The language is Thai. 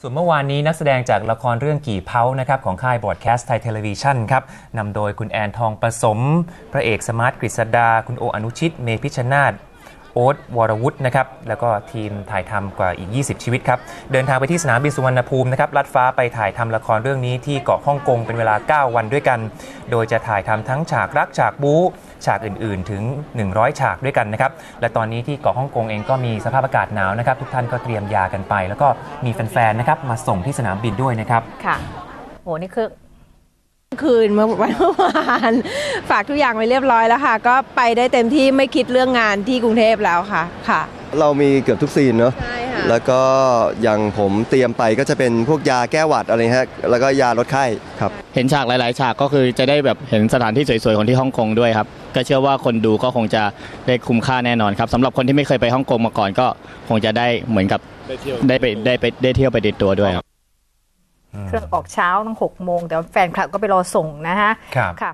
ส่วนเมื่อวานนี้นักแสดงจากละครเรื่องกี่เพ้านะครับของค่ายบอดแคสต์ไทยเทเลวิชันครับนำโดยคุณแอนทองประสม พระเอกสมาร์ทกฤษดา คุณโออนุชิต เมพิชนาธโอ๊ตวรวุฒินะครับแล้วก็ทีมถ่ายทำกว่าอีก 20 ชีวิตครับ เดินทางไปที่สนามบินสุวรรณภูมินะครับลัดฟ้าไปถ่ายทำละครเรื่องนี้ที่เกาะฮ่องกงเป็นเวลา 9 วันด้วยกัน โดยจะถ่ายทำทั้งฉากรักฉากบู๊ ฉากอื่น ๆ ถึง 100 ฉากด้วยกันนะครับ และตอนนี้ที่เกาะฮ่องกงเองก็มีสภาพอากาศหนาวนะครับ ทุกท่านก็เตรียมยากันไป แล้วก็มีแฟน ๆ นะครับมาส่งที่สนามบินด้วยนะครับ ค่ะโหนี่คือคืนเมื่อวันเมื่อวานฝากทุกอย่างไว้เรียบร้อยแล้วค่ะ ก็ไปได้เต็มที่ไม่คิดเรื่องงานที่กรุงเทพแล้วค่ะค่ะ เรามีเกือบทุกซีนเนาะใช่ค่ะแล้วก็อย่างผมเตรียมไปก็จะเป็นพวกยาแก้หวัดอะไรฮะแล้วก็ยาลดไข้ครับ เห็นฉากหลาย ๆ ฉากก็คือจะได้แบบเห็นสถานที่สวย ๆ ของที่ฮ่องกงด้วยครับ ก็เชื่อว่าคนดูก็คงจะได้คุ้มค่าแน่นอนครับสำหรับคนที่ไม่เคยไปฮ่องกงมาก่อนก็คงจะได้เหมือนกับได้ไปได้ไปได้เที่ยวไปติดตัวด้วยครับเครื่องออกเช้าตั้งหกโมงแต่ว่าแฟนคลับก็ไปรอส่งนะฮะครับค่ะ